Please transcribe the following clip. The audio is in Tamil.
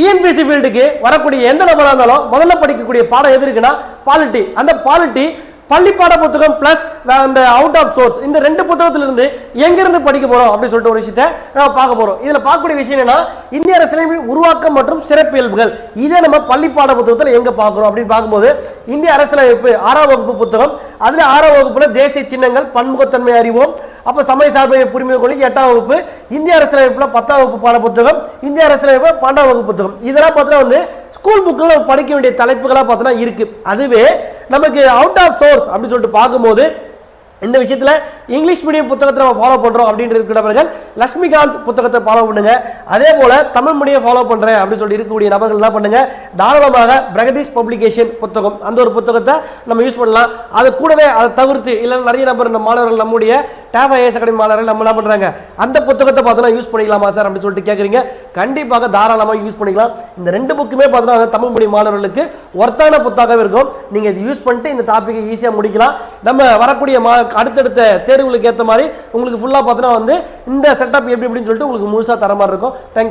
டிஎன்பிசி ஃபீல்டுக்கு வரக்கூடிய எந்த நபராக இருந்தாலும் முதல்ல படிக்கக்கூடிய பாடம் எது இருக்குன்னா பாலிட்டி அந்த பாலிட்டி பள்ளி பாட புத்தகம் பிளஸ் அந்த அவுட் ஆஃப் சோர்ஸ் இந்த ரெண்டு புத்தகத்திலிருந்து எங்கிருந்து படிக்க போறோம் அப்படின்னு சொல்லிட்டு ஒரு விஷயத்தை நம்ம பார்க்க போறோம். இதுல பார்க்கக்கூடிய விஷயம் என்னன்னா இந்திய அரசியலமைப்பின் உருவாக்கம் மற்றும் சிறப்பியல்புகள். இதை நம்ம பள்ளி பாட புத்தகத்தில் எங்க பார்க்கிறோம் அப்படின்னு பார்க்கும்போது இந்திய அரசியலமைப்பு ஆறாம் வகுப்பு புத்தகம் அதுல ஆறாம் வகுப்புல தேசிய சின்னங்கள் பன்முகத்தன்மை அறிவோம் அப்ப சமய சார்பை புரிமை கொள்கை எட்டாம் வகுப்பு இந்திய அரசியலமைப்புல பத்தாம் வகுப்பு பாட புத்தகம் இந்திய அரசியலமைப்பு பன்னெண்டாம் வகுப்பு புத்தகம். இதெல்லாம் பார்த்தீங்கன்னா வந்து ஸ்கூல் புக்கில் படிக்க வேண்டிய தலைப்புகளாக பார்த்தோன்னா இருக்குது அதுவே நமக்கு அவுட் ஆஃப் சோர்ஸ் அப்படின்னு சொல்லிட்டு பார்க்கும்போது இந்த விஷயத்தில் இங்கிலீஷ் மீடியம் புத்தகத்தை நம்ம ஃபாலோ பண்ணுறோம் அப்படின்ட்டு இருக்கிற இருக்கிறவர்கள் லட்சுமிகாந்த் புத்தகத்தை ஃபாலோ பண்ணுங்க. அதே போல் தமிழ் மீடியம் ஃபாலோ பண்ணுறேன் அப்படின்னு சொல்லி இருக்கக்கூடிய நபர்கள் என்ன பண்ணுங்க? தாராளமாக பிரகதீஷ் பப்ளிகேஷன் புத்தகம் அந்த ஒரு புத்தகத்தை நம்ம யூஸ் பண்ணலாம். அது கூடவே அதை தவிர்த்து இல்லை நிறைய நபர் நம்ம மாணவர்கள் நம்முடைய டேப் ஐஎஸ் அகாடமி மாணவர்கள் நம்ம என்ன பண்றாங்க? அந்த புத்தகத்தை பார்த்தோன்னா யூஸ் பண்ணிக்கலாமா சார் அப்படின்னு சொல்லிட்டு கேட்குறீங்க கண்டிப்பாக தாராளமாக யூஸ் பண்ணிக்கலாம். இந்த ரெண்டு புக்குமே பார்த்தோன்னா தமிழ் மொழி மாணவர்களுக்கு ஒர்த்தான புத்தகம் இருக்கும். நீங்கள் இது யூஸ் பண்ணிட்டு இந்த டாப்பிக்கை ஈஸியாக முடிக்கலாம். நம்ம வரக்கூடிய மா அடுத்தடுத்த தேர்வுகளுக்கு ஏற்ற மாதிரி உங்களுக்கு ஃபுல்லாக பார்த்தோன்னா வந்து இந்த செட்டப் எப்படி எப்படின்னு சொல்லிட்டு உங்களுக்கு முழுசாக தர மாதிரி இருக்கும். தேங்க்